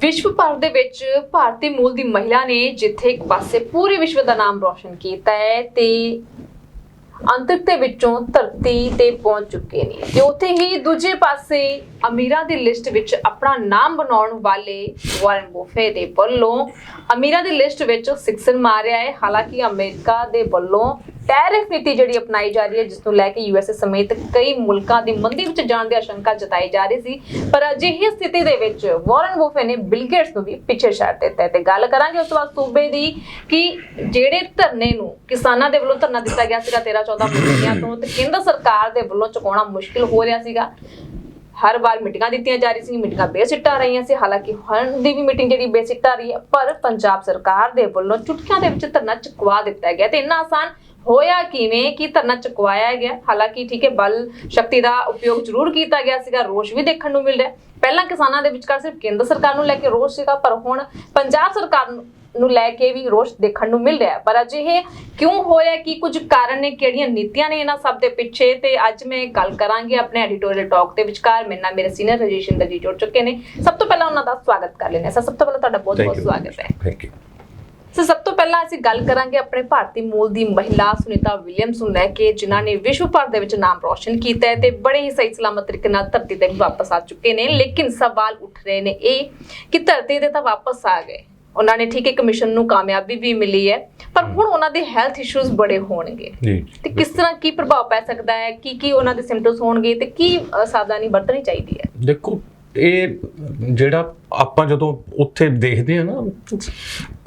ਵਿਸ਼ਵ ਭਰ ਦੇ ਵਿੱਚ ਭਾਰਤੀ ਮੂਲ ਦੀ ਮਹਿਲਾ ਨੇ ਜਿੱਥੇ ਇੱਕ ਪਾਸੇ ਪੂਰੇ ਵਿਸ਼ਵ ਦਾ ਨਾਮ ਰੌਸ਼ਨ ਕੀਤਾ ਹੈ ਤੇ ਅੰਤਰਿਕ ਦੇ ਵਿੱਚੋਂ ਧਰਤੀ ਤੇ ਪਹੁੰਚ ਚੁੱਕੇ ਨੇ ਤੇ ਉੱਥੇ ਹੀ ਦੂਜੇ ਪਾਸੇ ਅਮੀਰਾਂ ਦੀ ਲਿਸਟ ਵਿੱਚ ਆਪਣਾ ਨਾਮ ਬਣਾਉਣ ਵਾਲੇ ਵਾਰਨ ਬੁਫੇ ਦੇ ਵੱਲੋਂ ਅਮੀਰਾਂ ਦੀ ਲਿਸਟ ਵਿੱਚ ਸਿਕਸਰ ਮਾਰਿਆ ਹੈ। ਹਾਲਾਂਕਿ ਅਮਰੀਕਾ ਦੇ ਵੱਲੋਂ ਟੈਰਿਫ ਨੀਤੀ ਜਿਹੜੀ ਅਪਣਾਈ ਜਾ ਰਹੀ ਹੈ, ਜਿਸ ਨੂੰ ਲੈ ਕੇ ਯੂਐਸਏ ਸਮੇਤ ਕਈ ਮੁਲਕਾਂ ਦੀ ਮੰਦੀ ਵਿੱਚ ਜਾਣ ਦੀ ਆਸ਼ੰਕਾ ਜਤਾਈ ਜਾ ਰਹੀ ਸੀ। ਪਰ ਅਜਿਹੀ ਸਥਿਤੀ ਦੇ ਵਿੱਚ ਵਾਰਨ ਬੁਫੇ ਨੇ ਬਿਲ ਗੇਟਸ ਨੂੰ ਵੀ ਪਿੱਛੇ ਛੱਡ ਦਿੱਤਾ ਹੈ। ਤੇ ਗੱਲ ਕਰਾਂਗੇ ਉਸ ਤੋਂ ਸੂਬੇ ਦੀ ਕਿ ਜਿਹੜੇ ਧਰਨੇ ਨੂੰ ਕਿਸਾਨਾਂ ਦੇ ਵੱਲੋਂ ਧਰਨਾ ਦਿੱਤਾ ਗਿਆ ਸੀਗਾ 13 14 ਮਹੀਨਿਆਂ ਤੋਂ, ਤੇ ਕੇਂਦਰ ਸਰਕਾਰ ਦੇ ਵੱਲੋਂ ਚੁਕਾਉਣਾ ਮੁਸ਼ਕਿਲ ਹੋ ਰਿਹਾ ਸੀਗਾ। ਹਰ ਵਾਰ ਮੀਟਿੰਗਾਂ ਦਿੱਤੀਆਂ ਜਾ ਰਹੀ ਸੀ, ਮੀਟਿੰਗਾਂ ਬੇਸਿੱਟਾ ਰਹੀਆਂ ਸੀ। ਹਾਲਾਂਕਿ ਹੁਣ ਦੀ ਵੀ ਮੀਟਿੰਗ ਜਿਹੜੀ ਬੇਸਿੱਟਾ ਰਹੀ ਹੈ, ਪਰ ਪੰਜਾਬ ਸਰਕਾਰ ਦੇ ਵੱਲੋਂ ਚੁਟਕੀਆਂ ਦੇ ਵਿੱਚ ਧਰਨਾ ਚੁਕਵਾ ਦਿੱਤਾ ਗਿਆ ਤੇ ਇੰਨਾ ਆਸਾਨ ਹੋਇਆ ਕਿਵੇਂ ਕਿ ਧਰਨਾ ਚੁਕਵਾਇਆ ਗਿਆ? ਹਾਲਾਂਕਿ ਠੀਕ ਹੈ ਬਲ ਸ਼ਕਤੀ ਦਾ ਉਪਯੋਗ ਜ਼ਰੂਰ ਕੀਤਾ ਗਿਆ ਸੀਗਾ ਰੋਸ਼ ਵੀ ਦੇਖਣ ਨੂੰ ਮਿਲ ਰਿਹਾ ਪਹਿਲਾਂ ਕਿਸਾਨਾਂ ਦੇ ਵਿਚਕਾਰ ਸਿਰਫ ਕੇਂਦਰ ਸਰਕਾਰ ਨੂੰ ਲੈ ਕੇ ਰੋਸ਼ ਸੀਗਾ ਪਰ ਹੁਣ ਪੰਜਾਬ ਸਰਕਾਰ ਨੂੰ ਲੈ ਕੇ ਵੀ ਰੋਸ਼ ਦੇਖਣ ਨੂੰ ਮਿਲ ਰਿਹਾ। ਪਰ ਅਜਿਹੇ ਕਿਉਂ ਹੋਇਆ ਕਿ ਕੁਝ ਕਾਰਨ ਨੇ ਕਿਹੜੀਆਂ ਨੀਤੀਆਂ ਨੇ ਇਹਨਾਂ ਸਭ ਦੇ ਪਿੱਛੇ? ਤੇ ਅੱਜ ਮੈਂ ਗੱਲ ਕਰਾਂਗੀ ਆਪਣੇ ਐਡੀਟੋਰੀਅਲ ਟਾਕ ਦੇ ਵਿਚਕਾਰ। ਮੇਰੇ ਨਾਲ ਮੇਰੇ ਸੀਨੀਅਰ ਰਜੇਸ਼ਿੰਦਰ ਜੀ ਜੁੜ ਚੁੱਕੇ ਨੇ। ਸਭ ਤੋਂ ਪਹਿਲਾਂ ਉਹਨਾਂ ਦਾ ਸਵਾਗਤ ਕਰ ਲੈਂਦੇ ਹਾਂ। ਸਰ ਸਭ ਤੋਂ ਪਹਿਲਾਂ ਤੁਹਾਡਾ ਬਹੁਤ ਬਹੁਤ ਸਵਾਗਤ ਹੈ। ਥੈਂਕ ਯੂ ਸੋ ਸਭ ਤੋਂ ਪਹਿਲਾਂ ਅਸੀਂ ਗੱਲ ਕਰਾਂਗੇ ਆਪਣੇ ਭਾਰਤੀ ਮੂਲ ਦੀ ਮਹਿਲਾ ਸੁਨੀਤਾ ਵਿਲੀਅਮਸ ਨੂੰ ਲੈ ਕੇ ਜਿਨ੍ਹਾਂ ਨੇ ਵਿਸ਼ਵ ਭਰ ਦੇ ਵਿੱਚ ਨਾਮ ਰੌਸ਼ਨ ਕੀਤਾ ਹੈ ਤੇ ਬੜੇ ਹੀ ਸਹੀ ਸਲਾਮਤ ਤਰੀਕੇ ਨਾਲ ਧਰਤੀ ਤੇ ਵਾਪਸ ਆ ਚੁੱਕੇ ਨੇ। ਲੇਕਿਨ ਸਵਾਲ ਉੱਠ ਰਹੇ ਨੇ ਇਹ ਕਿ ਧਰਤੀ ਤੇ ਤਾਂ ਵਾਪਸ ਆ ਗਏ। ਉਹਨਾਂ ਨੇ ਠੀਕ ਇੱਕ ਮਿਸ਼ਨ ਨੂੰ ਕਾਮਯਾਬੀ ਵੀ ਮਿਲੀ ਹੈ ਪਰ ਹੁਣ ਉਹਨਾਂ ਦੇ ਹੈਲਥ ਇਸ਼ੂਜ਼ ਬੜੇ ਹੋਣਗੇ। ਤੇ ਕਿਸ ਤਰ੍ਹਾਂ ਕੀ ਪ੍ਰਭਾਵ ਪੈ ਸਕਦਾ ਹੈ? ਕੀ ਕੀ ਉਹਨਾਂ ਦੇ ਸਿੰਪਟਮਸ ਹੋਣਗੇ ਤੇ ਕੀ ਸਾਵਧਾਨੀ ਵਰਤਣੀ ਚਾਹੀਦੀ ਹੈ? ਦੇਖੋ ਇਹ ਜਿਹੜਾ ਆਪਾਂ ਜਦੋਂ ਉੱਥੇ ਦੇਖਦੇ ਆ ਨਾ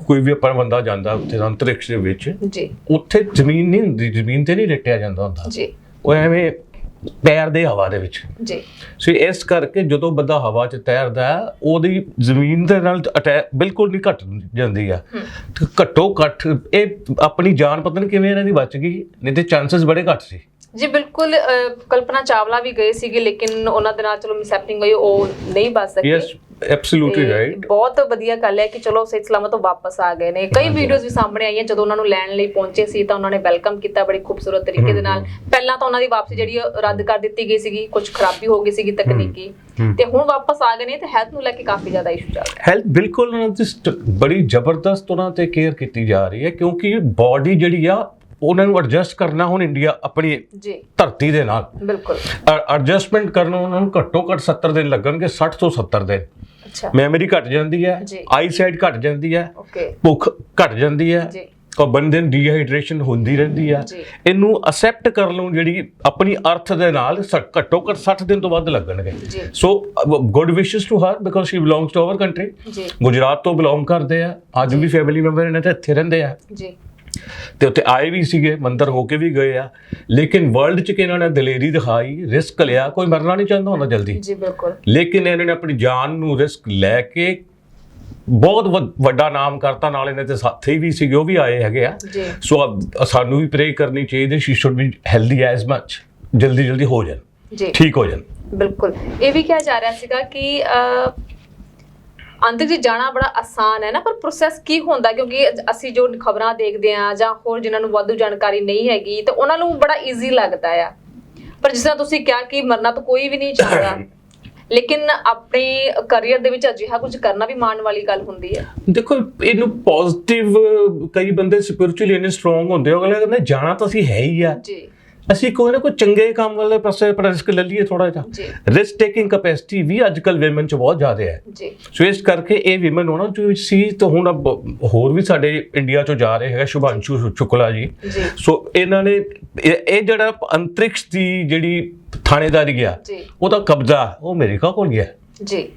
ਕੋਈ ਵੀ ਆਪਣਾ ਬੰਦਾ ਜਾਂਦਾ ਉੱਥੇ ਅੰਤਰਿਕਸ਼ ਦੇ ਵਿੱਚ ਜੀ। ਉੱਥੇ ਜ਼ਮੀਨ ਨਹੀਂ ਹੁੰਦੀ ਜ਼ਮੀਨ ਤੇ ਨਹੀਂ ਲੇਟਿਆ ਜਾਂਦਾ ਹੁੰਦਾ। ਜੀ। ਉਹ ਐਵੇਂ ਤੈਰਦੇ ਹਵਾ ਦੇ ਵਿੱਚ। ਜੀ। ਸੋ ਇਸ ਕਰਕੇ ਜਦੋਂ ਬੰਦਾ ਹਵਾ 'ਚ ਤੈਰਦਾ ਉਹਦੀ ਜ਼ਮੀਨ ਦੇ ਨਾਲ ਅਟੈਕ ਬਿਲਕੁਲ ਨਹੀਂ ਘਟ ਜਾਂਦੀ ਆ। ਘੱਟੋ ਘੱਟ ਇਹ ਆਪਣੀ ਜਾਨ ਪਤਾ ਨਹੀਂ ਕਿਵੇਂ ਇਹਨਾਂ ਦੀ ਬਚ ਗਈ? ਨਹੀਂ ਤੇ ਚਾਂਸਸ ਬੜੇ ਘੱਟ ਸੀ। ਜੀ ਬਿਲਕੁਲ ਕਲਪਨਾ ਚਾਵਲਾ ਵੀ ਗਏ ਸੀਗੇ ਲੇਕਿਨ ਉਹਨਾਂ ਦੇ ਨਾਲ ਚਲੋ ਮਿਸਹੈਪਨਿੰਗ ਹੋਈ ਉਹ ਨਹੀਂ ਬਚ ਸਕੇ। ਯੈਸ ਐਬਸੋਲੂਟਲੀ ਰਾਈਟ ਬਹੁਤ ਵਧੀਆ ਗੱਲ ਹੈ ਕਿ ਚਲੋ ਸਹੀ ਸਲਾਮਤ ਉਹ ਵਾਪਸ ਆ ਗਏ ਨੇ। ਕਈ ਵੀਡੀਓਜ਼ ਵੀ ਸਾਹਮਣੇ ਆਈਆਂ ਜਦੋਂ ਉਹਨਾਂ ਨੂੰ ਲੈਣ ਲਈ ਪਹੁੰਚੇ ਸੀ ਤਾਂ ਉਹਨਾਂ ਨੇ ਵੈਲਕਮ ਕੀਤਾ ਬੜੀ ਖੂਬਸੂਰਤ ਤਰੀਕੇ ਦੇ ਨਾਲ। ਪਹਿਲਾਂ ਤਾਂ ਉਹਨਾਂ ਦੀ ਵਾਪਸੀ ਜਿਹੜੀ ਰੱਦ ਕਰ ਦਿੱਤੀ ਗਈ ਸੀਗੀ ਕੁਝ ਖਰਾਬੀ ਹੋ ਗਈ ਸੀਗੀ ਤਕਨੀਕੀ। ਤੇ ਹੁਣ ਵਾਪਸ ਆ ਗਏ ਨੇ ਤੇ ਹੈਲਥ ਨੂੰ ਲੈ ਕੇ ਕਾਫੀ ਜ਼ਿਆਦਾ ਇਸ਼ੂ ਚੱਲ ਰਿਹਾ। ਹੈਲਥ ਬਿਲਕੁਲ ਉਹਨਾਂ ਦੀ ਬੜੀ ਜ਼ਬਰਦਸਤ ਉਹਨਾਂ ਤੇ ਕੇਅਰ ਕੀਤੀ ਜਾ ਰਹੀ ਹੈ ਕਿਉਂਕਿ ਬਾਡੀ ਜਿਹੜੀ ਆ ਉਹਨਾਂ ਨੂੰ ਐਡਜਸਟ ਕਰਨਾ ਹੁਣ ਇੰਡੀਆ ਆਪਣੀ ਜੀ। ਧਰਤੀ ਦੇ ਨਾਲ। ਬਿਲਕੁਲ। ਐਡਜਸਟਮੈਂਟ ਕਰਨ ਨੂੰ ਉਹਨਾਂ ਨੂੰ ਘੱਟੋ ਘੱਟ 70 ਦਿਨ ਲੱਗਣਗੇ 60 ਤੋਂ 70 ਦਿਨ। ਅੱਛਾ। ਮੈਮਰੀ ਘਟ ਜਾਂਦੀ ਹੈ। ਆਈ ਸਾਈਡ ਘਟ ਜਾਂਦੀ ਹੈ ਓਕੇ ਭੁੱਖ ਘਟ ਜਾਂਦੀ ਹੈ ਜੀ। ਕੋ ਬੰਦੇ ਨੂੰ ਡੀਹਾਈਡਰੇਸ਼ਨ ਹੁੰਦੀ ਰਹਿੰਦੀ ਆ। ਇਹਨੂੰ ਅਸੈਪਟ ਕਰ ਲਓ ਜਿਹੜੀ ਆਪਣੀ ਅਰਥ ਦੇ ਨਾਲ ਘੱਟੋ ਘੱਟ 60 ਦਿਨ ਤੋਂ ਵੱਧ ਲੱਗਣਗੇ। So good wishes to her because she belongs to our country Gujarat ਤੋਂ ਬਿਲੋਂਗ ਕਰਦੇ ਆ। ਅੱਜ ਵੀ ਫੈਮਿਲੀ ਮੈਂਬਰ ਇਹਨਾਂ ਤੇ ਇੱਥੇ ਰਹਿੰਦੇ ਆ। ਜੀ। ਤੇ ਉੱਥੇ ਆਏ ਵੀ ਸੀਗੇ ਮੰਦਰ ਹੋ ਕੇ ਵੀ ਗਏ ਆ। ਲੇਕਿਨ ਵਰਲਡ 'ਚ ਕਿ ਇਹਨਾਂ ਨੇ ਦਲੇਰੀ ਦਿਖਾਈ ਰਿਸਕ ਲਿਆ ਕੋਈ ਮਰਨਾ ਨਹੀਂ ਚਾਹੁੰਦਾ ਹੁੰਦਾ ਜਲਦੀ। ਜੀ ਬਿਲਕੁਲ। ਲੇਕਿਨ ਇਹਨਾਂ ਨੇ ਆਪਣੀ ਜਾਨ ਨੂੰ ਰਿਸਕ ਲੈ ਕੇ ਬਹੁਤ ਵੱਡਾ ਨਾਮ ਕਰਤਾ। ਨਾਲ ਇਹਨਾਂ ਦੇ ਸਾਥੀ ਵੀ ਸੀਗੇ ਉਹ ਵੀ ਆਏ ਹੈਗੇ ਆ। ਸੋ ਸਾਨੂੰ ਵੀ ਪ੍ਰੇ ਕਰਨੀ ਚਾਹੀਦੀ she should be healthy as much ਜਲਦੀ ਜਲਦੀ ਹੋ ਜਾਣ। ਜੀ। ਠੀਕ ਹੋ ਜਾਣ। ਬਿਲਕੁਲ। ਇਹ ਵੀ ਕਿਹਾ ਜਾ ਰਿਹਾ ਸੀਗਾ ਕਿ ਅੰਤਰਿਕ 'ਚ ਜਾਣਾ ਬੜਾ ਆਸਾਨ ਹੈ ਨਾ ਪਰ ਪ੍ਰੋਸੈਸ ਕੀ ਹੁੰਦਾ? ਕਿਉਂਕਿ ਅਸੀਂ ਜੋ ਖਬਰਾਂ ਦੇਖਦੇ ਆ ਜਾਂ ਹੋਰ ਜਿਨ੍ਹਾਂ ਨੂੰ ਵਾਧੂ ਜਾਣਕਾਰੀ ਨਹੀਂ ਹੈਗੀ ਤੇ ਉਹਨਾਂ ਨੂੰ ਬੜਾ ਈਜ਼ੀ ਲੱਗਦਾ ਆ। ਪਰ ਜਿਸ ਤਰ੍ਹਾਂ ਤੁਸੀਂ ਕਿਹਾ ਕਿ ਮਰਨਾ ਤਾਂ ਕੋਈ ਵੀ ਨਹੀਂ ਚਾਹਦਾ ਲੇਕਿਨ ਆਪਣੇ ਕੈਰੀਅਰ ਦੇ ਵਿੱਚ ਅਜਿਹਾ ਕੁਝ ਕਰਨਾ ਵੀ ਮਾਣ ਵਾਲੀ ਗੱਲ ਹੁੰਦੀ ਹੈ। ਦੇਖੋ ਇਹਨੂੰ ਪੋਜ਼ਿਟਿਵ ਕਈ ਬੰਦੇ ਸਪਿਰਚੁਅਲੀ ਇੰਨੇ ਸਟਰੋਂਗ ਹੁੰਦੇ ਹੋ ਅਗਲੇ ਕਹਿੰਦੇ ਜਾਣਾ ਤਾਂ ਅਸੀਂ ਹੈ ਹੀ ਆ। ਜੀ। ਅਸੀਂ ਕੋਈ ਨਾ ਕੋਈ ਚੰਗੇ ਕੰਮ ਵਾਲੇ ਪਾਸੇ ਰਿਸਕ ਲੈ ਲਈਏ ਥੋੜਾ ਜਿਹਾ। ਰਿਸਕ ਟੇਕਿੰਗ ਕੈਪੈਸਿਟੀ ਵੀ ਅੱਜ ਕੱਲ ਔਮਨ ਚ ਬਹੁਤ ਜ਼ਿਆਦਾ ਹੈ। ਜੀ। ਸੋ ਇਸ ਕਰਕੇ ਇਹ ਵਿਮਨ ਹੋਣਾ ਜੋ ਸੀ ਤਾਂ ਹੁਣ ਹੋਰ ਵੀ ਸਾਡੇ ਇੰਡੀਆ ਚੋਂ ਜਾ ਰਹੇ ਹੈਗਾ ਸ਼ੁਭਾਂਸ਼ੂ ਸ਼ੁਕਲਾ ਜੀ। ਸੋ ਇਹਨਾਂ ਨੇ ਇਹ ਜਿਹੜਾ ਅੰਤਰਿਕਸ਼ ਦੀ ਜਿਹੜੀ ਥਾਣੇਦਾਰੀ ਗਿਆ ਉਹਦਾ ਕਬਜ਼ਾ ਉਹ ਅਮਰੀਕਾ ਕੋਲ ਗਿਆ ਜੀ।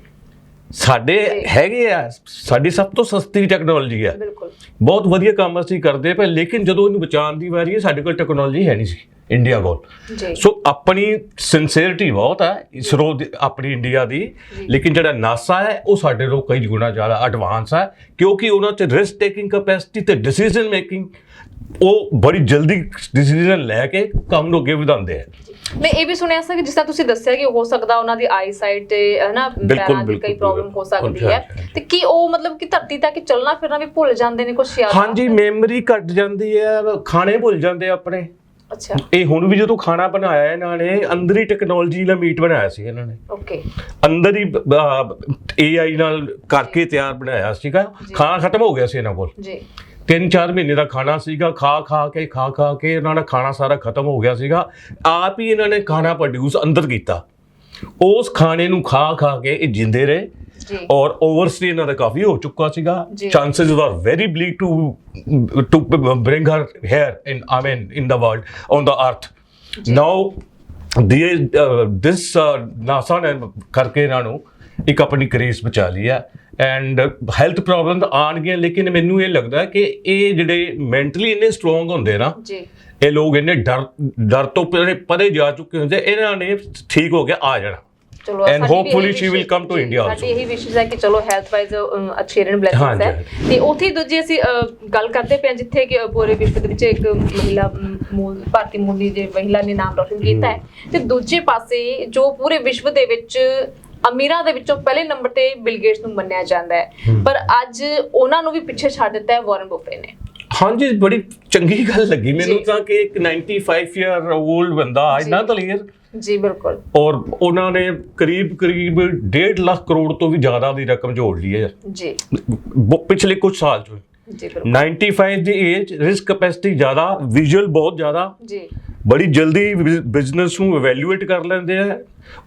ਸਾਡੇ ਹੈਗੇ ਆ ਸਾਡੀ ਸਭ ਤੋਂ ਸਸਤੀ ਟੈਕਨੋਲੋਜੀ ਆ। ਬਿਲਕੁਲ। ਬਹੁਤ ਵਧੀਆ ਕੰਮ ਅਸੀਂ ਕਰਦੇ ਪਏ ਲੇਕਿਨ ਜਦੋਂ ਇਹਨੂੰ ਬਚਾਉਣ ਦੀ ਵਾਰੀ ਹੈ ਸਾਡੇ ਕੋਲ ਟੈਕਨੋਲੋਜੀ ਹੈ ਨਹੀਂ ਸੀ। ਇੰਡੀਆ ਕੋਲ। ਸੋ ਆਪਣੀ ਸਿੰਸੀਅਰਿਟੀ ਬਹੁਤ ਹੈ ਇਸਰੋ ਆਪਣੀ ਇੰਡੀਆ ਦੀ। ਲੇਕਿਨ ਜਿਹੜਾ ਨਾਸਾ ਹੈ ਉਹ ਸਾਡੇ ਤੋਂ ਕਈ ਗੁਣਾ ਜ਼ਿਆਦਾ ਐਡਵਾਂਸ ਹੈ ਕਿਉਂਕਿ ਉਹਨਾਂ 'ਚ ਰਿਸਕ ਟੇਕਿੰਗ ਕੈਪੈਸਿਟੀ ਤੇ ਡਿਸੀਜਨ ਮੇਕਿੰਗ ਉਹ ਬੜੀ ਜਲਦੀ ਡਿਸੀਜਨ ਲੈ ਕੇ ਕੰਮ ਨੂੰ ਅੱਗੇ ਵਧਾਉਂਦੇ ਆ ਮੈਂ ਇਹ ਵੀ ਸੁਣਿਆ ਸੀ ਕਿ ਜਿਸ ਤਰ੍ਹਾਂ ਤੁਸੀਂ ਦੱਸਿਆ ਕਿ ਹੋ ਸਕਦਾ ਉਹਨਾਂ ਦੀ ਆਈ ਸਾਈਟ ਤੇ ਹਨਾ ਪੈਰਾਂ ਦੀ ਕਈ ਪ੍ਰੋਬਲਮ ਹੋ ਸਕਦੀ ਹੈ। ਤੇ ਕੀ ਉਹ ਮਤਲਬ ਕਿ ਧਰਤੀ ਤੱਕ ਚੱਲਣਾ ਫਿਰਨਾ ਵੀ ਭੁੱਲ ਜਾਂਦੇ ਨੇ ਕੁਝ ਯਾਦ? ਹਾਂਜੀ ਮੈਮਰੀ ਘਟ ਜਾਂਦੀ ਹੈ ਖਾਣੇ ਭੁੱਲ ਜਾਂਦੇ ਆਪਣੇ। ਅੱਛਾ। ਇਹ ਹੁਣ ਵੀ ਜਦੋਂ ਖਾਣਾ ਬਣਾਇਆ ਇਹਨਾਂ ਨੇ ਅੰਦਰ ਹੀ ਟੈਕਨੋਲੋਜੀ ਨਾਲ ਮੀਟ ਬਣਾਇਆ ਸੀ ਇਹਨਾਂ ਨੇ। ਓਕੇ ਅੰਦਰ ਹੀ AI ਨਾਲ ਕਰਕੇ ਤਿਆਰ ਬਣਾਇਆ ਸੀਗਾ। ਖਾਣਾ ਖਤਮ ਹੋ ਗਿਆ ਸੀ ਇਹਨਾਂ ਕੋਲ। ਜੀ। ਤਿੰਨ ਚਾਰ ਮਹੀਨੇ ਦਾ ਖਾਣਾ ਸੀਗਾ ਖਾ ਖਾ ਕੇ ਖਾ ਖਾ ਕੇ ਇਹਨਾਂ ਦਾ ਖਾਣਾ ਸਾਰਾ ਖਤਮ ਹੋ ਗਿਆ ਸੀਗਾ। ਆਪ ਹੀ ਇਹਨਾਂ ਨੇ ਖਾਣਾ ਪ੍ਰੋਡਿਊਸ ਅੰਦਰ ਕੀਤਾ। ਉਸ ਖਾਣੇ ਨੂੰ ਖਾ ਖਾ ਕੇ ਇਹ ਜਿੰਦੇ ਰਹੇ। ਔਰ ਓਵਰਸਟੇ ਇਹਨਾਂ ਦਾ ਕਾਫੀ ਹੋ ਚੁੱਕਾ ਸੀਗਾ। Chances are very bleak to to bring her here in I mean in the world on the earth now this NASA ਨੇ ਕਰਕੇ ਇਹਨਾਂ ਨੂੰ ਇੱਕ ਆਪਣੀ ਕ੍ਰੇਸ ਬਚਾ ਲਈ ਹੈ। ਐਂਡ ਹੈਲਥ ਪ੍ਰੋਬਲਮ ਆਣਗੀਆਂ ਲੇਕਿਨ ਮੈਨੂੰ ਇਹ ਲੱਗਦਾ ਕਿ ਇਹ ਜਿਹੜੇ ਮੈਂਟਲੀ ਇੰਨੇ ਸਟਰੋਂਗ ਹੁੰਦੇ ਨਾ ਜੀ। ਇਹ ਲੋਕ ਇੰਨੇ ਡਰ ਡਰ ਤੋਂ ਪਰੇ ਪਰੇ ਜਾ ਚੁੱਕੇ ਹੁੰਦੇ ਇਹਨਾਂ ਨੇ ਠੀਕ ਹੋ ਕੇ ਆ ਜਾਣਾ। ਚਲੋ And ਸਾਡੀ ਵੀ hopefully ਇਹੀ she will wish- come to ਜੀ, India ਸਾਡੀ. ਇਹੀ ਵਿਸ਼ੇਸ਼ ਹੈ ਕਿ ਚਲੋ ਹੈਲਥ ਵਾਈਜ਼ ਅੱਛੇ ਰਹਿਣ ਬਲੇਸਿੰਗਸ ਹੈ। ਤੇ ਉੱਥੇ ਦੂਜੀ ਅਸੀਂ ਗੱਲ ਕਰਦੇ ਪਏ ਜਿੱਥੇ ਕਿ ਪੂਰੇ ਵਿਸ਼ਵ ਦੇ ਵਿੱਚ ਇੱਕ ਮਹਿਲਾ ਮੂਲ ਭਾਰਤੀ ਮੂਲ ਦੀ ਜੇ ਮਹਿਲਾ ਨੇ ਨਾਮ ਰੋਸ਼ਨ ਕੀਤਾ ਹੈ। ਤੇ ਦੂਜੇ ਪਾਸੇ ਜੋ ਪੂਰੇ ਵਿਸ਼ਵ ਦੇ ਵਿੱਚ ਅਮੀਰਾਂ ਦੇ ਵਿੱਚੋਂ ਪਹਿਲੇ ਨੰਬਰ ਤੇ ਬਿਲ ਗੇਟਸ ਨੂੰ ਮੰਨਿਆ ਜਾਂਦਾ ਹੈ। ਪਰ ਅੱਜ ਉਹਨਾਂ ਨੂੰ ਵੀ ਪਿੱਛੇ ਛੱਡ ਦਿੱਤਾ ਹੈ ਵਾਰਨ ਬੁਫੇ ਨੇ। ਹਾਂਜੀ ਬੜੀ ਚੰਗੀ ਗੱਲ ਲੱਗੀ। ਮੈਨੂੰ। ਤਾਂ ਕਿ ਇੱਕ 95 ਇਅਰ 올ਡ ਬੰਦਾ ਇੰਨਾ ਦਲੇਰ ਜੀ ਬਿਲਕੁਲ। ਔਰ ਉਹਨਾਂ ਨੇ ਕਰੀਬ ਕਰੀਬ 1.5 ਲੱਖ ਕਰੋੜ ਤੋਂ ਵੀ ਜ਼ਿਆਦਾ ਦੀ ਰਕਮ ਜੋੜ ਲਈ ਹੈ ਜੀ। ਪਿਛਲੇ ਕੁਝ ਸਾਲ ਚ ਜੀ ਬਿਲਕੁਲ। 95 ਦੀ ਏਜ ਰਿਸਕ ਕੈਪੈਸਿਟੀ ਜ਼ਿਆਦਾ ਵਿਜ਼ੂਅਲ ਬਹੁਤ ਜ਼ਿਆਦਾ। ਜੀ। ਬੜੀ ਜਲਦੀ ਬਿਜ਼ਨਸ ਨੂੰ ਇਵੈਲੂਏਟ ਕਰ ਲੈਂਦੇ ਆ।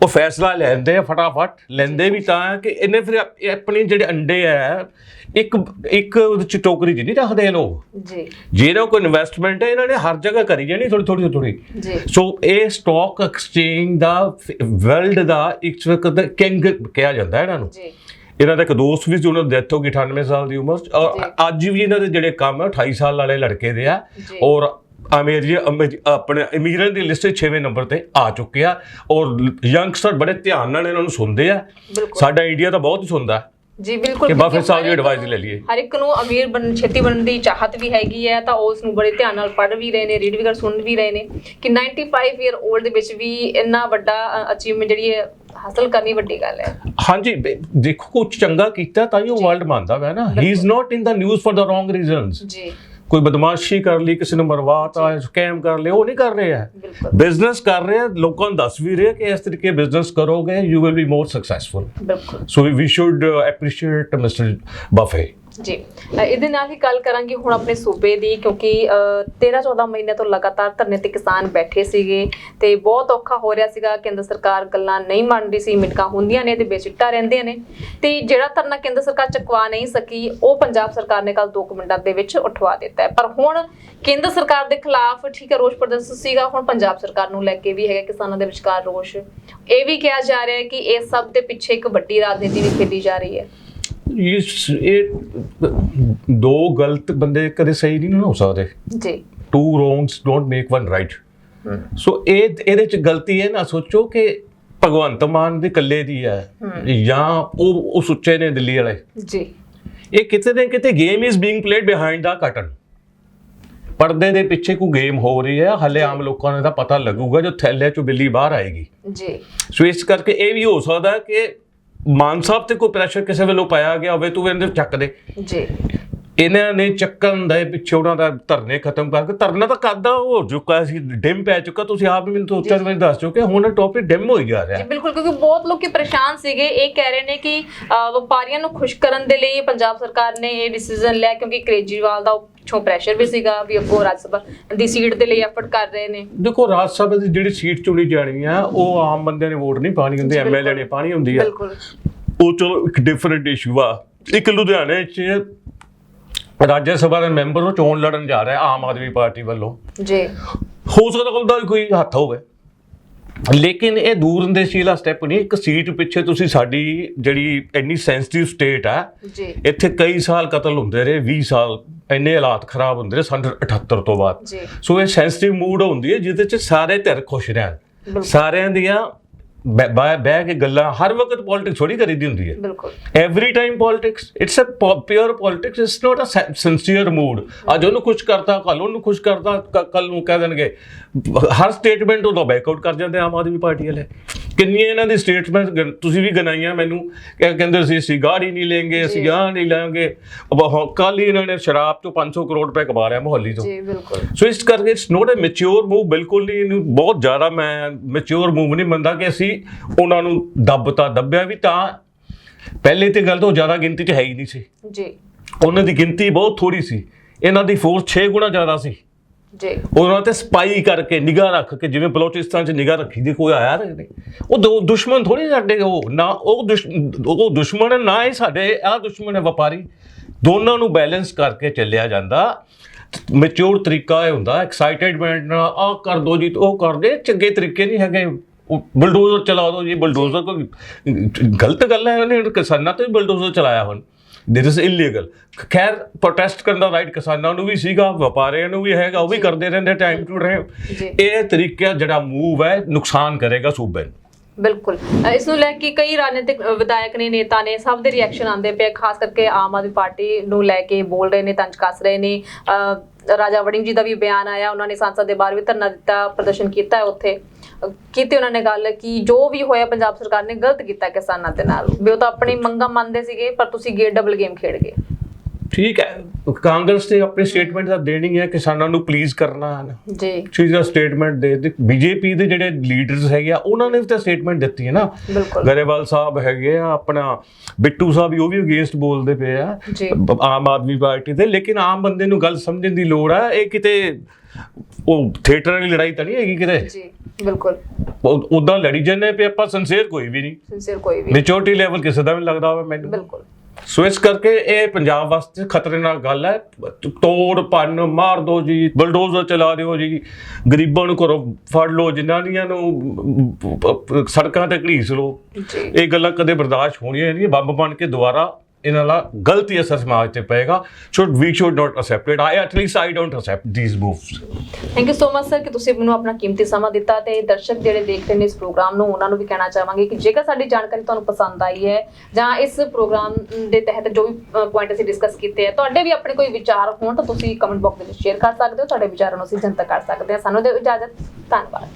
ਉਹ ਫੈਸਲਾ ਲੈਂਦੇ ਆ ਫਟਾਫਟ। ਲੈਂਦੇ ਵੀ ਤਾਂ ਕਿ ਇਹਨੇ ਫਿਰ ਆਪਣੇ ਜਿਹੜੇ ਅੰਡੇ ਆ ਇੱਕ ਇੱਕ ਉਹਦੇ ਚ ਟੋਕਰੀ 'ਚ ਨਹੀਂ ਰੱਖਦੇ ਲੋਕ ਜੀ। ਜਿਹੜਾ ਕੋਈ ਇਨਵੈਸਟਮੈਂਟ ਹੈ ਇਹਨਾਂ ਨੇ ਹਰ ਜਗ੍ਹਾ ਕਰੀ ਜਾਣੀ ਥੋੜੀ ਥੋੜੀ ਥੋੜੀ ਜੀ। ਸੋ ਇਹ ਸਟਾਕ ਐਕਸਚੇਂਜ ਦਾ ਵਰਲਡ ਦਾ ਇੱਕ ਵਕਤ ਦਾ ਕਿੰਗ ਕਿਹਾ ਜਾਂਦਾ ਇਹਨਾਂ ਨੂੰ। ਜੀ। ਇਹਨਾਂ ਦਾ ਇੱਕ ਦੋਸਤ ਵੀ ਸੀ ਉਹਨਾਂ ਦੀ ਡੈਥ ਹੋ ਗਈ 98 ਸਾਲ ਦੀ ਉਮਰ 'ਚ। ਔਰ ਜੀ। ਅੱਜ ਵੀ ਇਹਨਾਂ ਦੇ ਜਿਹੜੇ ਕੰਮ ਹੈ 28 ਸਾਲ ਵਾਲੇ ਲੜਕੇ ਦੇ ਆ। ਜੀ। ਔਰ ਅਮੀਰੀ ਅਮੀਰ- ਆਪਣੇ ਅਮੀਰਾਂ ਦੀ ਲਿਸਟ 6ਵੇਂ ਨੰਬਰ ਤੇ ਆ ਚੁੱਕੇ ਆ ਔਰ ਯੰਗਸਟਰ ਬੜੇ ਧਿਆਨ ਨਾਲ ਇਹਨਾਂ ਨੂੰ ਸੁਣਦੇ ਆ। ਸਾਡਾ ਇੰਡੀਆ ਤਾਂ ਬਹੁਤ ਹੀ ਸੁਣਦਾ। ਜੀ ਬਿਲਕੁਲ। ਕਿ Buffett ਸਾਹਿਬ ਦੀ ਨੂੰ- ਲੈ ਲਈਏ। ਹਰ ਇੱਕ ਨੂੰ ਅਮੀਰ ਬਣ ਛੇਤੀ ਬਣਨ ਦੀ ਚਾਹਤ ਵੀ ਹੈਗੀ ਹੈ ਤਾਂ ਉਸ ਨੂੰ ਬੜੇ ਧਿਆਨ ਨਾਲ ਪੜ੍ਹ ਵੀ ਰਹੇ ਨੇ ਰੀਡ ਵੀ ਕਰ ਸੁਣ ਵੀ ਰਹੇ ਨੇ। ਕਿ 95 ਇਅਰ 올ਡ ਦੇ ਵਿੱਚ ਵੀ ਇੰਨਾ ਵੱਡਾ ਅਚੀਵਮੈਂਟ ਜਿਹੜੀ ਹੈ ਹਾਸਲ ਕਰਨੀ ਵੱਡੀ ਗੱਲ ਹੈ। ਹਾਂਜੀ ਦੇਖੋ ਕੁਝ ਚੰਗਾ ਕੀਤਾ ਤਾਂ ਹੀ ਉਹ ਵਰਲਡ ਮੰਨਦਾ ਹੈ ਨਾ। He is not in the news for the wrong reasons ਜੀ। ਕੋਈ ਬਦਮਾਸ਼ੀ ਕਰ ਲਈ ਕਿਸੇ ਨੂੰ ਮਰਵਾਤਾ ਸਕੈਮ ਕਰ ਲਿਆ ਉਹ ਨਹੀਂ ਕਰ ਰਹੇ ਹੈ ਬਿਜ਼ਨਸ ਕਰ ਰਹੇ ਆ ਲੋਕਾਂ ਨੂੰ ਦੱਸ ਵੀ ਰਹੇ ਕਿ ਇਸ ਤਰੀਕੇ ਬਿਜ਼ਨਸ ਕਰੋਗੇ you will be more successful ਬਿਲਕੁਲ। So we should appreciate Mister Buffett ji. ਇਹਦੇ ਨਾਲ ਹੀ ਗੱਲ ਕਰਾਂਗੇ ਹੁਣ ਆਪਣੇ ਸੂਬੇ ਦੀ, ਕਿਉਂਕਿ 13 14 ਮਹੀਨੇ ਤੋਂ ਲਗਾਤਾਰ ਧਰਨੇ ਤੇ ਕਿਸਾਨ ਬੈਠੇ ਸੀਗੇ ਤੇ ਬਹੁਤ ਔਖਾ ਹੋ ਰਿਹਾ ਸੀਗਾ। ਕੇਂਦਰ ਸਰਕਾਰ ਗੱਲਾਂ ਨਹੀਂ ਮੰਨ ਰਹੀ ਸੀ ਮਿਟਕਾਂ ਹੁੰਦੀਆਂ ਨੇ ਤੇ ਬੇਸਿੱਟਾ ਰਹਿੰਦੀਆਂ ਨੇ। ਤੇ ਜਿਹੜਾ ਧਰਨਾ ਕੇਂਦਰ ਸਰਕਾਰ ਚੁਕਵਾ ਨਹੀਂ ਸਕੀ, ਉਹ ਪੰਜਾਬ ਸਰਕਾਰ ਨੇ ਕੱਲ 2 ਮਿੰਟਾਂ ਦੇ ਵਿੱਚ ਉਠਵਾ ਦਿੱਤਾ ਹੈ। ਪਰ ਹੁਣ ਕੇਂਦਰ ਸਰਕਾਰ ਦੇ ਖਿਲਾਫ ਠੀਕ ਹੈ, ਰੋਸ ਪ੍ਰਦਰਸ਼ਨ ਸੀਗਾ। ਹੁਣ ਪੰਜਾਬ ਸਰਕਾਰ ਨੂੰ ਲੈ ਕੇ ਵੀ ਹੈਗਾ, ਕਿਸਾਨਾਂ ਦੇ ਵਿਚਕਾਰ ਰੋਸ। ਇਹ ਵੀ ਕਿਹਾ ਜਾ ਰਿਹਾ ਹੈ ਕਿ ਇਹ ਸਭ ਦੇ ਪਿੱਛੇ ਇੱਕ ਵੱਡੀ ਰਾਜਨੀਤੀ ਵੀ ਖੇਡੀ ਜਾ ਰਹੀ ਹੈ। ਇਹ ਦੋ ਗਲਤ ਬੰਦੇ ਕਦੇ ਸਹੀ ਨਹੀਂ ਹੋ ਸਕਦੇ। ਜੀ। Two wrongs don't make one right so ਇਹ ਇਹਦੇ ਚ ਗਲਤੀ ਹੈ ਨਾ ਸੋਚੋ ਕਿ ਭਗਵੰਤ ਮਾਨ ਦੇ ਇਕੱਲੇ ਦੀ ਹੈ ਜਾਂ ਉਹ ਉਹ ਸੁੱਚੇ ਨੇ ਦਿੱਲੀ ਵਾਲੇ। ਜੀ। ਇਹ ਕਿਤੇ ਨਾ ਕਿਤੇ game is being played behind the curtain ਪਰਦੇ ਦੇ ਪਿੱਛੇ ਕੋਈ ਗੇਮ ਹੋ ਰਹੀ ਹੈ ਹਲੇ ਆਮ ਲੋਕਾਂ ਨੂੰ ਤਾਂ ਪਤਾ ਲੱਗੂਗਾ ਜੋ ਥੈਲੇ ਚੋਂ ਬਿੱਲੀ ਬਾਹਰ ਆਏਗੀ। ਜੀ। ਸੋ ਇਸ ਕਰਕੇ ਇਹ ਵੀ ਹੋ ਸਕਦਾ ਕਿ ਮਾਨ ਸਾਹਿਬ ਤੇ ਕੋਈ ਪ੍ਰੈਸ਼ਰ ਕਿਸੇ ਵੱਲੋਂ ਪਾਇਆ ਗਿਆ ਹੋਵੇ, ਤੂੰ ਇਹਦੇ ਚੱਕ ਦੇ। ਜੀ। ਇਹਨਾਂ ਨੇ ਚੱਕਣ ਦੇ ਪਿੱਛੇ ਉਹਨਾਂ ਦਾ ਧਰਨੇ ਖਤਮ ਕਰਕੇ ਧਰਨਾ ਤਾਂ ਕਰਦਾ ਹੋ ਚੁੱਕਾ ਸੀ ਡਿਮ ਪੈ ਚੁੱਕਾ। ਤੁਸੀਂ ਆਪ ਵੀ ਮੈਨੂੰ ਚਾਰ ਵਾਰ ਦੱਸ ਚੁੱਕੇ ਹੁਣ ਟੌਪਿਕ ਡਿਮ ਹੋਈ ਜਾ ਰਿਹਾ। ਜੀ ਬਿਲਕੁਲ ਕਿਉਂਕਿ ਬਹੁਤ ਲੋਕੀ ਪਰੇਸ਼ਾਨ ਸੀਗੇ। ਇਹ ਕਹਿ ਰਹੇ ਨੇ ਕਿ ਵਪਾਰੀਆਂ ਨੂੰ ਖੁਸ਼ ਕਰਨ ਦੇ ਲਈ ਪੰਜਾਬ ਸਰਕਾਰ ਨੇ ਇਹ ਡਿਸੀਜਨ ਲਿਆ ਕਿਉਂਕਿ ਕੇਜਰੀਵਾਲ ਦਾ ਪਿੱਛੋਂ ਪ੍ਰੈਸ਼ਰ ਵੀ ਸੀਗਾ ਵੀ ਅੱਗੋਂ ਰਾਜ ਸਭਾ ਦੀ ਸੀਟ ਦੇ ਲਈ ਐਫਰਟ ਕਰ ਰਹੇ ਨੇ। ਦੇਖੋ ਰਾਜ ਸਭਾ ਦੀ ਜਿਹੜੀ ਸੀਟ ਚੁਣੀ ਜਾਣੀ ਆ ਉਹ ਆਮ ਬੰਦੇ ਨੇ ਵੋਟ ਨਹੀਂ ਪਾਣੀ ਹੁੰਦੀ। ਐਮਐਲਏ ਨੇ ਪਾਣੀ ਹੁੰਦੀ ਆ। ਬਿਲਕੁਲ। ਉਹ ਚਲੋ ਇੱਕ ਡਿਫਰੈਂਟ ਇਸ਼ੂ ਆ। ਇੱਕ ਲੁਧਿਆਣੇ 'ਚ ਰਾਜ ਸਭਾ ਦੇ ਮੈਂਬਰ ਨੂੰ ਚੋਣ ਲੜਨ ਜਾ ਰਿਹਾ ਆਮ ਆਦਮੀ ਪਾਰਟੀ ਵੱਲੋਂ। ਜੀ। ਹੋ ਸਕਦਾ ਉਹਦਾ ਵੀ ਕੋਈ ਹੱਥ ਹੋਵੇ। ਲੇਕਿਨ ਇਹ ਦੂਰ ਅੰਦੇਸ਼ੀ ਵਾਲਾ ਸਟੈਪ ਨਹੀਂ ਇੱਕ ਸੀਟ ਪਿੱਛੇ ਤੁਸੀਂ ਸਾਡੀ ਜਿਹੜੀ ਇੰਨੀ ਸੈਂਸਿਟਿਵ ਸਟੇਟ ਆ ਜੀ। ਇੱਥੇ ਕਈ ਸਾਲ ਕਤਲ ਹੁੰਦੇ ਰਹੇ 20 ਸਾਲ ਇੰਨੇ ਹਾਲਾਤ ਖਰਾਬ ਹੁੰਦੇ ਰਹੇ ਸੰਨ 78 ਤੋਂ ਬਾਅਦ। ਸੋ ਇਹ ਸੈਂਸਿਟਿਵ ਮੂਡ ਹੁੰਦੀ ਹੈ ਜਿਹਦੇ ਚ ਸਾਰੇ ਧਿਰ ਖੁਸ਼ ਰਹਿਣ। ਸਾਰਿਆਂ ਦੀਆਂ ਬੈ- ਬੈ ਬਹਿ ਕੇ ਗੱਲਾਂ ਹਰ ਵਕਤ ਪੋਲਿਟਿਕਸ ਥੋੜੀ ਕਰੀਦੀ ਹੁੰਦੀ ਹੈ। ਬਿਲਕੁਲ। Every time politics it's a pure politics it's not a sincere mood ਅੱਜ ਉਹਨੂੰ ਖੁਸ਼ ਕਰਤਾ ਕੱਲ ਉਹਨੂੰ ਖੁਸ਼ ਕਰਤਾ ਕੱਲ ਨੂੰ ਕਹਿ ਦੇਣਗੇ। ਹਰ ਸਟੇਟਮੈਂਟ ਉਹਦਾ ਬੈਕਆਊਟ ਕਰ ਜਾਂਦੇ ਆਮ ਆਦਮੀ ਪਾਰਟੀ ਵਾਲੇ। ਕਿੰਨੀਆਂ ਇਹਨਾਂ ਦੀ ਸਟੇਟਮੈਂਟ ਤੁਸੀਂ ਵੀ ਗਨਾਈਆਂ ਮੈਨੂੰ। ਕਹਿੰਦੇ ਸੀ ਅਸੀਂ ਗਾੜੀ ਨਹੀਂ ਲੈਂਗੇ ਅਸੀਂ। ਆਹ ਨਹੀਂ ਲਾਂਗੇ। ਉਹ ਕੱਲ ਹੀ ਇਹਨਾਂ ਨੇ ਸ਼ਰਾਬ ਤੋਂ 500 ਕਰੋੜ ਰੁਪਏ ਕਮਾ ਲਿਆ ਮੁਹੱਲੀ ਤੋਂ। ਜੀ ਬਿਲਕੁਲ। ਸੋ ਇਸ ਕਰਕੇ it's not a mature move ਬਿਲਕੁਲ ਨਹੀਂ ਇਹਨੂੰ ਬਹੁਤ ਜ਼ਿਆਦਾ ਮੈਂ ਮੈਚੁਰ ਮੂਵ ਨਹੀਂ ਮੰਨਦਾ ਕਿ ਅਸੀਂ ਉਹਨਾਂ ਨੂੰ ਦੱਬਤਾ ਦੱਬਿਆ ਵੀ ਤਾਂ ਪਹਿਲੇ ਤੇ ਗੱਲ ਤਾਂ ਜ਼ਿਆਦਾ ਗਿਣਤੀ 'ਚ ਹੈ ਹੀ ਨਹੀਂ ਸੀ। ਜੀ। ਉਹਨਾਂ ਦੀ ਗਿਣਤੀ ਬਹੁਤ ਥੋੜੀ ਸੀ। ਇਹਨਾਂ ਦੀ ਫੋਰਸ 6 ਗੁਣਾ ਜ਼ਿਆਦਾ ਸੀ। ਜੀ। ਉਹਨਾਂ ਤੇ ਸਪਾਈ ਕਰਕੇ ਨਿਗਾਹ ਰੱਖ ਕੇ ਜਿਵੇਂ ਬਲੋਚਿਸਤਾਨ 'ਚ ਨਿਗਾਹ ਰੱਖੀ ਦੀ ਕੋਈ ਆਇਆ ਨਹੀਂ। ਉਹ ਦੋ ਦੁਸ਼ਮਣ ਥੋੜੀ ਸਾਡੇ ਉਹ ਨਾ ਉਹ ਦੁਸ਼- ਉਹ ਦੁਸ਼ਮਣ ਨਾ ਹੀ ਸਾਡੇ ਆ ਦੁਸ਼ਮਣ ਹੈ ਵਪਾਰੀ। ਦੋਨਾਂ ਨੂੰ ਬੈਲੈਂਸ ਕਰਕੇ ਚੱਲਿਆ ਜਾਂਦਾ। ਮੈਚੁਰ ਤਰੀਕਾ ਇਹ ਹੁੰਦਾ ਐਕਸਾਈਟਡਮੈਂਟ ਨਾਲ ਆ ਕਰ ਦੋ ਜੀ ਉਹ ਕਰ ਦੇ ਚੰਗੇ ਤਰੀਕੇ ਨਹੀਂ ਹੈਗੇ। ਉਹ ਬਲਡੋਜ਼ਰ ਚਲਾ ਦੋ ਜੀ ਬਲਡੋਜ਼ਰ ਕੋਈ ਗਲਤ ਗੱਲ ਹੈ ਉਹਨੇ ਕਿਸਾਨਾਂ ਤੇ ਬਲਡੋਜ਼ਰ ਚਲਾਇਆ ਹੁਣ। ਦਿਸ ਇਜ਼ ਇਲੀਗਲ ਖੈਰ ਪ੍ਰੋਟੈਸਟ ਕਰਨ ਦਾ ਰਾਈਟ ਕਿਸਾਨਾਂ ਨੂੰ ਵੀ ਸੀਗਾ ਵਪਾਰੀਆਂ ਨੂੰ ਵੀ ਹੈਗਾ ਉਹ ਵੀ ਕਰਦੇ ਰਹਿੰਦੇ ਟਾਈਮ ਟੂ। ਟਾਈਮ ਇਹ ਤਰੀਕਾ ਜਿਹੜਾ ਮੂਵ ਹੈ ਨੁਕਸਾਨ ਕਰੇਗਾ ਸੂਬੇ ਨੂੰ। ਬਿਲਕੁਲ। ਇਸ ਨੂੰ ਲੈ ਕੇ ਕਈ ਰਾਜਨੀਤਿਕ ਵਿਧਾਇਕ ਨੇ ਨੇਤਾ ਨੇ ਸਭ ਦੇ ਰਿਐਕਸ਼ਨ ਆਉਂਦੇ ਪਏ। ਖਾਸ ਕਰਕੇ ਆਮ ਆਦਮੀ ਪਾਰਟੀ ਨੂੰ ਲੈ ਕੇ ਬੋਲ ਰਹੇ ਨੇ ਤੰਜ ਕੱਸ ਰਹੇ ਨੇ। ਰਾਜਾ ਵੜਿੰਗ ਜੀ ਦਾ ਵੀ ਬਿਆਨ ਆਇਆ। ਉਹਨਾਂ ਨੇ ਸੰਸਦ ਦੇ ਬਾਹਰ ਵੀ ਧਰਨਾ ਦਿੱਤਾ ਪ੍ਰਦਰਸ਼ਨ ਕੀਤਾ ਉੱਥੇ। ਕੀਤੀ ਉਹਨਾਂ ਨੇ ਗੱਲ ਕਿ ਜੋ ਵੀ ਹੋਇਆ ਪੰਜਾਬ ਸਰਕਾਰ ਨੇ ਗਲਤ ਕੀਤਾ ਕਿਸਾਨਾਂ ਦੇ ਨਾਲ। ਵੀ ਉਹ ਤਾਂ ਆਪਣੀ ਮੰਗਾਂ ਮੰਨਦੇ ਸੀਗੇ ਪਰ ਤੁਸੀਂ ਗੇ ਡਬਲ ਗੇਮ ਖੇਡ ਗਏ। ਠੀਕ ਹੈ। ਕਾਂਗਰਸ ਤੇ ਆਪਣੀ ਸਟੇਟਮੈਂਟ ਦਾ ਦੇਣੀ ਹੈ ਕਿਸਾਨਾਂ ਨੂੰ ਪਲੀਜ਼ ਕਰਨਾ ਹੈ ਜੀ। ਚੀਜ਼ ਦਾ ਸਟੇਟਮੈਂਟ ਦੇ ਬੀਜੇਪੀ ਦੇ ਜਿਹੜੇ ਲੀਡਰਸ ਹੈਗੇ ਆ ਉਹਨਾਂ ਨੇ ਵੀ ਤਾਂ ਸਟੇਟਮੈਂਟ ਦਿੱਤੀ ਹੈ ਨਾ। ਗਰੇਵਾਲ ਸਾਹਿਬ ਹੈਗੇ ਆ ਆਪਣਾ ਬਿੱਟੂ ਸਾਹਿਬ ਵੀ ਉਹ ਵੀ ਅਗੇਂਸਟ ਬੋਲਦੇ ਪਏ ਆ। ਆਮ ਆਦਮੀ ਪਾਰਟੀ ਦੇ ਲੇਕਿਨ ਆਮ ਬੰਦੇ ਨੂੰ ਗੱਲ ਸਮਝਣ ਦੀ ਲੋੜ ਆ ਇਹ ਕਿਤੇ ਉਹ ਥੀਏਟਰ ਵਾਲੀ ਲੜਾਈ ਤਾਂ ਨਹੀਂ ਹੈਗੀ ਕਿਤੇ? ਜੀ। ਬਿਲਕੁਲ। ਉਦਾਂ ਲੜੀ ਜਾਂਦੇ ਪਏ ਆਪਾਂ ਸਿੰਸੀਅਰ ਕੋਈ ਵੀ ਨਹੀਂ। ਸਿੰਸੀਅਰ ਕੋਈ ਵੀ ਮੈਚੋਰਟੀ ਲੈਵਲ ਕਿਸੇ ਦਾ ਵੀ ਲੱਗਦਾ ਹੋਵੇ ਮੈਨੂੰ। ਬਿਲਕੁਲ। ਸੋ ਇਸ ਕਰਕੇ ਇਹ ਪੰਜਾਬ ਵਾਸਤੇ ਖਤਰੇ ਨਾਲ ਗੱਲ ਹੈ। ਤੋੜ ਭੰਨ ਮਾਰ ਦੋ ਜੀ ਬਲਡੋਜ਼ਰ ਚਲਾ ਦਿਓ ਜੀ। ਗਰੀਬਾਂ ਨੂੰ ਘਰੋਂ ਫੜ ਲਓ ਜਨਾਨੀਆਂ ਨੂੰ ਸੜਕਾਂ ਤੇ ਘੜੀਸ ਲਓ। ਇਹ ਗੱਲਾਂ ਕਦੇ ਬਰਦਾਸ਼ਤ ਹੋਣੀਆਂ ਨਹੀਂ। ਬੰਬ ਬਣ ਕੇ ਦੁਬਾਰਾ ਇਹਨਾਂ ਦਾ ਗਲਤੀ ਅਸਰ ਸਮਾਜ ਤੇ ਪਏਗਾ। Should we should not accept it I at least I don't accept these moves thank you so much sir ਕਿ ਤੁਸੀਂ ਮੈਨੂੰ ਆਪਣਾ ਕੀਮਤੀ ਸਮਾਂ ਦਿੱਤਾ ਤੇ ਦਰਸ਼ਕ ਜਿਹੜੇ ਦੇਖ ਰਹੇ ਨੇ ਇਸ ਪ੍ਰੋਗਰਾਮ ਨੂੰ, ਉਹਨਾਂ ਨੂੰ ਵੀ ਕਹਿਣਾ ਚਾਹਾਂਗੇ ਕਿ ਜੇਕਰ ਸਾਡੀ ਜਾਣਕਾਰੀ ਤੁਹਾਨੂੰ ਪਸੰਦ ਆਈ ਹੈ ਜਾਂ ਇਸ ਪ੍ਰੋਗਰਾਮ ਦੇ ਤਹਿਤ ਜੋ ਵੀ ਪੁਆਇੰਟ ਅਸੀਂ ਡਿਸਕਸ ਕੀਤੇ ਹੈ ਤੁਹਾਡੇ ਵੀ ਆਪਣੇ ਕੋਈ ਵਿਚਾਰ ਹੋਣ ਤਾਂ ਤੁਸੀਂ ਕਮੈਂਟ ਬਾਕਸ ਦੇ ਵਿੱਚ ਸ਼ੇਅਰ ਕਰ ਸਕਦੇ ਹੋ, ਤੁਹਾਡੇ ਵਿਚਾਰਾਂ ਨੂੰ ਅਸੀਂ ਜਨਤਕ ਕਰ ਸਕਦੇ ਹਾਂ। ਸਾਨੂੰ ਦਿਓ ਇਜਾਜ਼ਤ। ਧੰਨਵਾਦ।